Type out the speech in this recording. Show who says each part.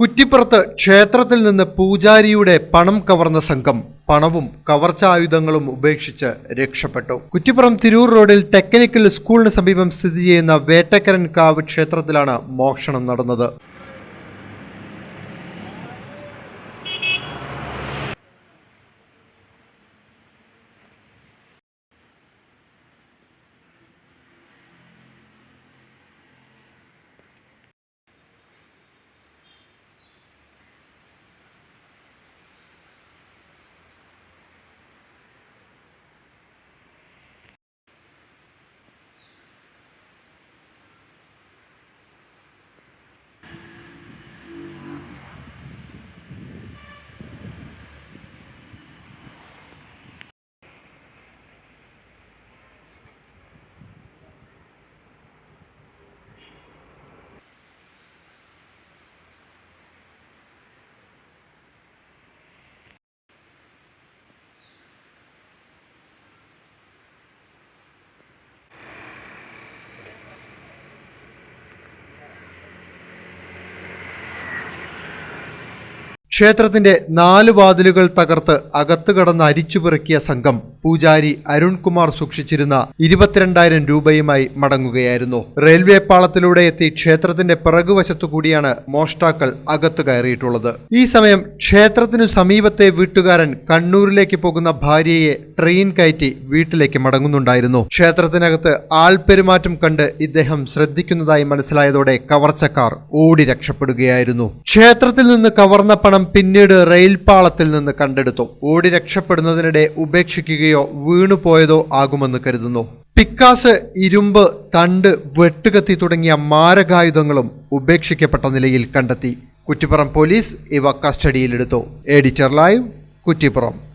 Speaker 1: കുറ്റിപ്പുറത്ത് ക്ഷേത്രത്തിൽ നിന്ന് പൂജാരിയുടെ പണം കവർന്ന സംഘം പണവും കവർച്ചായുധങ്ങളും ഉപേക്ഷിച്ച് രക്ഷപ്പെട്ടു. കുറ്റിപ്പുറം തിരൂർ റോഡിൽ ടെക്നിക്കൽ സ്കൂളിന് സമീപം സ്ഥിതി ചെയ്യുന്ന വേട്ടക്കരൻ കാവ് ക്ഷേത്രത്തിലാണ് മോഷണം നടന്നത്. ക്ഷേത്രത്തിന്റെ നാല് വാതിലുകൾ തകർത്ത് അകത്തു കടന്ന് അരിച്ചുപിറക്കിയ സംഘം പൂജാരി അരുൺകുമാർ സൂക്ഷിച്ചിരുന്ന ഇരുപത്തിരണ്ടായിരം രൂപയുമായി മടങ്ങുകയായിരുന്നു. റെയിൽവേ പാളത്തിലൂടെ എത്തി ക്ഷേത്രത്തിന്റെ പിറകുവശത്തു കൂടിയാണ് മോഷ്ടാക്കൾ അകത്തു കയറിയിട്ടുള്ളത്. ഈ സമയം ക്ഷേത്രത്തിനു സമീപത്തെ വീട്ടുകാരൻ കണ്ണൂരിലേക്ക് പോകുന്ന ഭാര്യയെ ട്രെയിൻ കയറ്റി വീട്ടിലേക്ക് മടങ്ങുന്നുണ്ടായിരുന്നു. ക്ഷേത്രത്തിനകത്ത് ആൾപെരുമാറ്റം കണ്ട് ഇദ്ദേഹം ശ്രദ്ധിക്കുന്നതായി മനസ്സിലായതോടെ കവർച്ചക്കാർ ഓടി രക്ഷപ്പെടുകയായിരുന്നു. ക്ഷേത്രത്തിൽ നിന്ന് കവർന്ന പണം പിന്നീട് റെയിൽപാളത്തിൽ നിന്ന് കണ്ടെടുത്തു. ഓടി രക്ഷപ്പെടുന്നതിനിടെ ഉപേക്ഷിക്കുകയോ വീണുപോയതോ ആകുമെന്ന് കരുതുന്നു. പിക്കാസ് ഇരുമ്പ് തണ്ട് വെട്ടുകത്തി തുടങ്ങിയ മാരകായുധങ്ങളും ഉപേക്ഷിക്കപ്പെട്ട നിലയിൽ കണ്ടെത്തി. കുറ്റിപ്പുറം പോലീസ് ഇവ കസ്റ്റഡിയിലെടുത്തു. Editor live Kuttippuram.